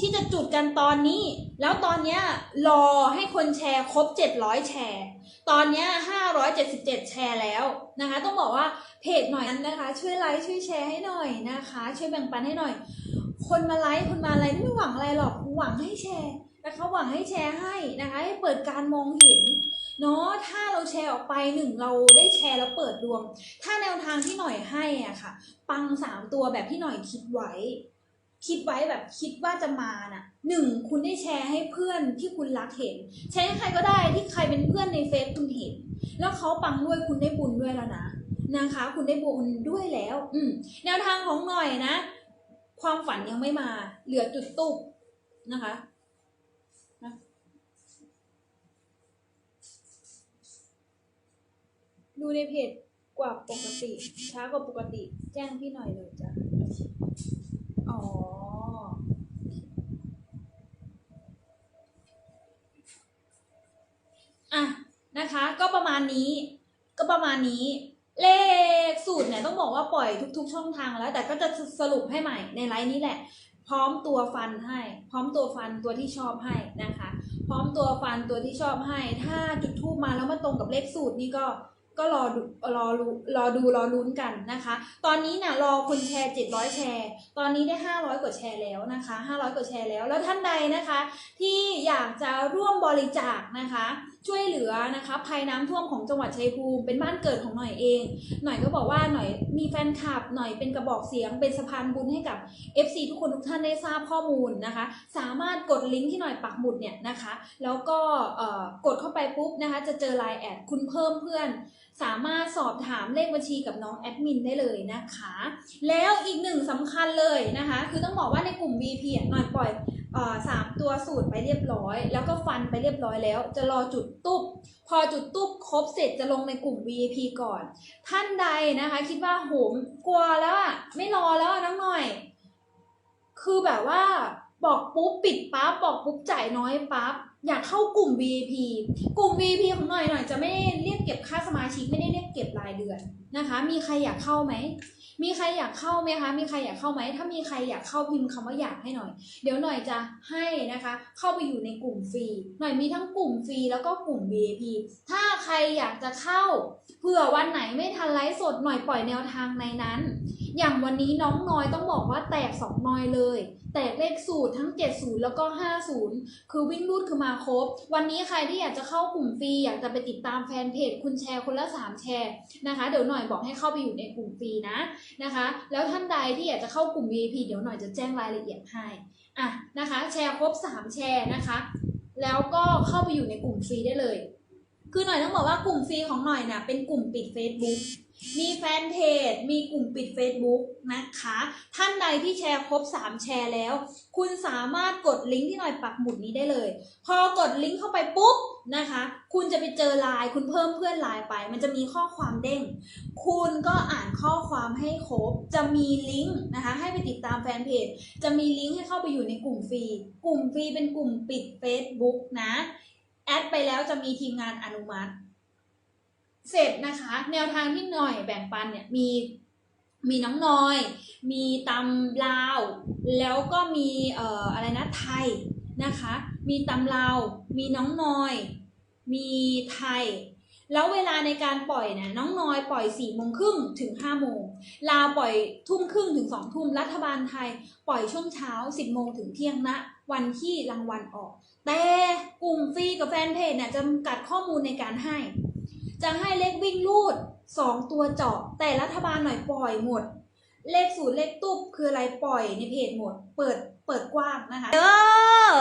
ที่จะจุดกันตอนนี้ แล้วตอนเนี้ยรอให้คนแชร์ครบ 700 แชร์ ตอนเนี้ย577 แชร์แล้วนะคะ ต้องบอกว่าเพจหน่อยนั้นนะคะ ช่วยไลค์ช่วยแชร์ให้หน่อยนะคะ ช่วยแบ่งปันให้หน่อย คนมาไลค์คนมาอะไรไม่หวังอะไรหรอกหวังให้แชร์นะคะหวังให้แชร์ให้นะคะให้เปิดการมองเห็นเนาะถ้าเราแชร์ออกไปหนึ่งเราได้แชร์แล้วเปิดดวง ถ้าแนวทางที่หน่อยให้อะค่ะ ปังสามตัวแบบที่หน่อยคิดไว้ คิดไว้แบบคิดว่าจะมาน่ะหนึ่งคุณได้แชร์ให้เพื่อนที่คุณรักเห็น แชร์ให้ใครก็ได้ที่ใครเป็นเพื่อนในเฟซคุณเห็น แล้วเขาปังด้วยคุณได้บุญด้วยแล้วนะนะคะ คุณได้บุญด้วยแล้ว อืมแนวทางของหน่อยนะ ความฝันยังไม่มา เหลือจุดตุบนะคะดูในเพจกว่าปกติช้ากว่าปกติ แจ้งพี่หน่อยเลยจ้ะ นี้ ก็ประมาณนี้ เลขสูตรเนี่ยต้องบอกว่าปล่อยทุก ๆ ช่องทางแล้ว แต่ก็จะสรุปให้ใหม่ในไลน์นี้แหละ พร้อมตัวฟันให้ พร้อมตัวฟันตัวที่ชอบให้นะคะ พร้อมตัวฟันตัวที่ชอบให้ ถ้าจุดทูบมาแล้วมาตรงกับเลขสูตรนี่ก็ ก็รอดูรอรู้รอดูรอลุ้นกันนะคะ ตอนนี้นี่ยรอคนแชร์ 700 แชร์ ตอนนี้ได้ 500 กว่าแชร์แล้วนะคะ 500 กว่าแชร์แล้ว แล้วท่านใดนะคะ ที่อยากจะร่วมบริจาคนะคะ ช่วยเหลือนะคะภัยน้ำท่วมของจังหวัดชัยภูมิเป็นบ้านเกิดของหน่อยเอง หน่อยก็บอกว่าหน่อยมีแฟนคลับหน่อยเป็นกระบอกเสียงเป็นสะพานบุญให้กับ FC ทุกคนทุกท่านได้ทราบข้อมูลนะคะ สามารถกดลิงก์ที่หน่อยปักหมุดเนี่ยนะคะ แล้วก็เอ่อกดเข้าไปปุ๊บนะคะ จะเจอไลน์แอดคุณเพิ่มเพื่อน สามารถสอบถามเลขบัญชีกับน้องแอดมินได้เลยนะคะ แล้วอีกหนึ่งสำคัญเลยนะคะ คือต้องบอกว่าในกลุ่ม VP หน่อยปล่อยสามตัวสูตรไปเรียบร้อย แล้วก็ฟันไปเรียบร้อยแล้ว จะรอจุดตุ๊บ พอจุดตุ๊บครบเสร็จจะลงในกลุ่ม VIP ก่อน ท่านใดนะคะ คิดว่าโหมกลัวแล้วอะไม่รอแล้วอะน้องหน่อย คือแบบว่าบอกปุ๊บปิดปั๊บบอกปุ๊บจ่ายน้อยปั๊บ อยากเข้ากลุ่ม VIP กลุ่ม VIP ของหน่อยหน่อยจะไม่ได้เรียกเก็บค่าสมาชิกไม่ได้เรียกเก็บรายเดือน นะคะ มีใครอยากเข้าไหม มีใครอยากเข้าไหมคะ มีใครอยากเข้าไหม ถ้ามีใครอยากเข้าพิมพ์คำว่าอยากให้หน่อย เดี๋ยวหน่อยจะให้นะคะ เข้าไปอยู่ในกลุ่มฟรี หน่อยมีทั้งกลุ่มฟรีแล้วก็กลุ่ม VIP ถ้าใครอยากจะเข้า เผื่อวันไหนไม่ทันไลฟ์สดหน่อยปล่อยแนวทางในนั้น อย่างวันนี้น้องน้อยต้องบอกว่าแตกสองนอยเลย แตกเลขสูตรทั้ง 70 แล้วก็ 50 คือวิ่งรูดคือมาครบ วันนี้ใครที่อยากจะเข้ากลุ่มฟรีอยากจะไปติดตามแฟนเพจคุณแชร์คนละ3แชร์นะคะ เดี๋ยวหน่อยบอกให้เข้าไปอยู่ในกลุ่มฟรีนะนะคะ แล้วท่านใดที่อยากจะเข้ากลุ่ม VIP เดี๋ยวหน่อยจะแจ้งรายละเอียดให้อะนะคะ แชร์ครบ 3 แชร์นะคะ แล้วก็เข้าไปอยู่ในกลุ่มฟรีได้เลย คือหน่อยต้องบอกว่ากลุ่มฟรีของหน่อยเนี่ยเป็นกลุ่มปิด Facebook มีแฟนเพจ มีกลุ่มปิด Facebook นะคะ ท่านใดที่แชร์ครบ 3 แชร์แล้ว คุณสามารถกดลิงก์ที่หน่อยปักหมุดนี้ได้เลย พอกดลิงก์เข้าไปปุ๊บ นะคะ คุณจะไปเจอไลน์คุณเพิ่มเพื่อนไลน์ไป มันจะมีข้อความเด้ง คุณก็อ่านข้อความให้ครบ จะมีลิงก์นะคะ ให้ไปติดตามแฟนเพจ จะมีลิงก์ให้เข้าไปอยู่ในกลุ่มฟรี กลุ่มฟรีเป็นกลุ่มปิด Facebook นะ แอดไปแล้วจะมีทีมงานอนุมัติ เสร็จนะคะ แนวทางที่หน่อยแบ่งปันเนี่ยมีมีน้องน้อย มีตำลาว แล้วก็มีเอ่ออะไรนะไทยนะคะ มีตำลาว มีน้องนอย มีไทย แล้วเวลาในการปล่อยเนี่ยน้องนอยปล่อย4ี่โมงครึ่งถึง5้าโมง ลาวปล่อยทุ่มครึ่งถึง2องทุ่ม รัฐบาลไทยปล่อยช่วงเช้า 10โมงถึงเที่ยงนะวันที่รางวัลออก แต่กลุ่มฟรีกับแฟนเพจเนี่ยจำกัดข้อมูลในการให้ จะให้เลขวิ่งรูด 2 ตัวเจาะ แต่รัฐบาลหน่อยปล่อยหมด เลขศูนย์เลขตุ๊บคืออะไรปล่อยในเพจหมด เปิดเปิดกว้างนะคะ เออ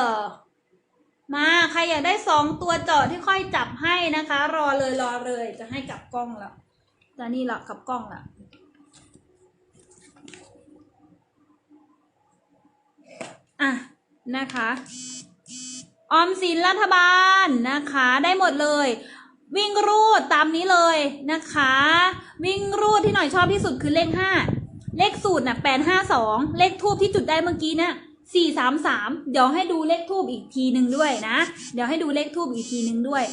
มาใครอยากได้สองตัวเจาะที่ค่อยจับให้นะคะ รอเลยรอเลยจะให้กลับกล้องแล้วแต่นี่ละกลับกล้องละอะนะคะออมสินรัฐบาลนะคะ ได้หมดเลย วิ่งรูดตามนี้เลยนะคะ วิ่งรูดที่หน่อยชอบที่สุดคือเลขห้าเลขสูตรน่ะแปดห้าสองเลขทูบที่จุดได้เมื่อกี้เนี่ย สี่สามสามเดี๋ยวให้ดูเลขทูบอีกทีหนึ่งด้วยนะ เดี๋ยวให้ดูเลขทูบอีกทีหนึ่งด้วย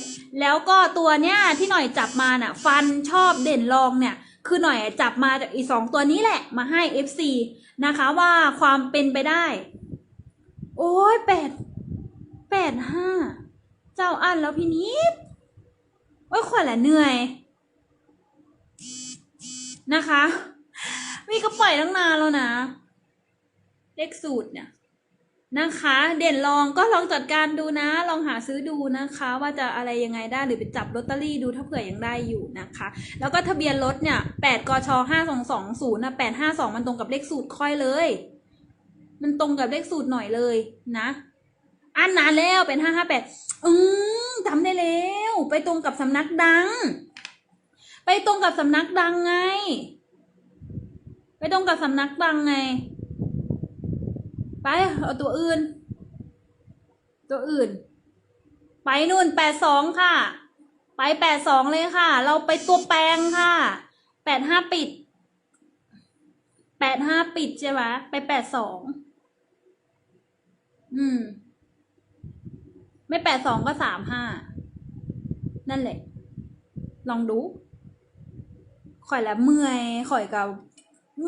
แล้วก็ตัวเนี้ยที่หน่อยจับมาน่ะ ฟันชอบเด่นรองเนี่ย คือหน่อยจับมาจากอีสองตัวนี้แหละ มาให้ FC นะคะว่าความเป็นไปได้ โอ้โอ้ยแปดแปดห้าเจ้าอันแล้วพี่นิดโอ้ยขวัญแหละเหนื่อย นะคะ มีก็ปล่อยตั้งนานแล้วนะเลขสูตรเนี่ย นะคะ เด่นลองก็ลองจัดการดูนะ ลองหาซื้อดูนะคะ ว่าจะอะไรยังไงได้หรือไปจับลอตเตอรี่ดูถ้าเผื่อยังได้อยู่นะคะ แล้วก็ทะเบียนรถเนี่ยแปดกชห้าสองสองศูนย์นะแปดห้าสองมันตรงกับเลขสูตรค่อยเลย มันตรงกับเลขสูตรหน่อยเลยนะอันนานแล้วเป็นห้าห้าแปดอืมจำได้แล้ว ไปตรงกับสำนักดัง ไปตรงกับสำนักดังไง ไปตรงกับสำนักดังไง ไปเอาตัวอื่น ตัวอื่น ไปนู่นแปดสองค่ะ ไปแปดสองเลยค่ะ เราไปตัวแปลงค่ะแปดห้าปิดแปดห้าปิดใช่ไหมไปแปดสองอืม ไม่แปดสองก็สามห้านั่นแหละ ลองดูข่อยละเมื่อยข่อยกับ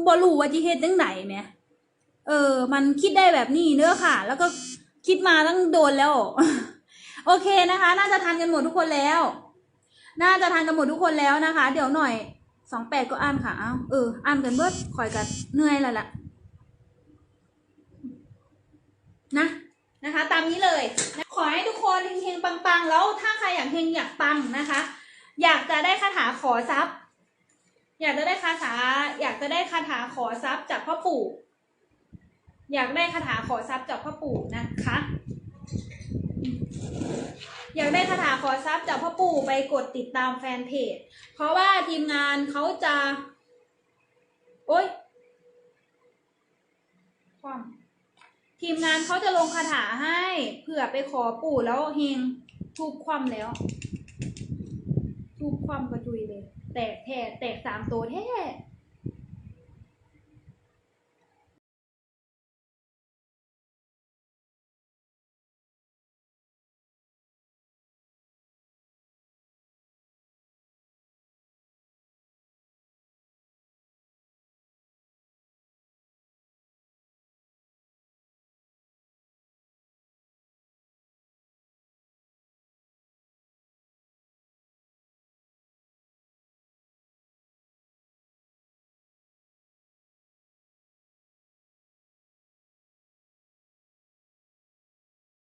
บรู้ว่าจิเฮ็ดจังไหนแหม เออ มันคิดได้แบบนี้เนื้อค่ะ แล้วก็คิดมาตั้งโดนแล้ว โอเคนะคะ น่าจะทันกันหมดทุกคนแล้ว น่าจะทันกันหมดทุกคนแล้วนะคะ เดี๋ยวหน่อยสองแปดก็อ่านค่ะ เอาเออ อ่านกันเบิดข่อยกันเหนื่อยแล้วล่ะ นะ นะคะ ตามนี้เลยนะขอให้ทุกคนเฮงๆปังๆ แล้วถ้าใครอยากเฮงอยากปังนะคะ อยากจะได้คาถาขอทรัพย์ อยากจะได้คาถา อยากจะได้คาถาขอทรัพย์จากพ่อปู่ อยากได้คาถาขอทรัพย์จากพ่อปู่นะคะ อยากได้คาถาขอทรัพย์จากพ่อปู่ไปกดติดตามแฟนเพจ เพราะว่าทีมงานเขาจะ โอ๊ยความทีมงานเขาจะลงคาถาให้เผื่อไปขอปู่แล้วเฮงทุบความแล้วทุบความกระจุยเลย แตกแท้แตกสามตัวแท้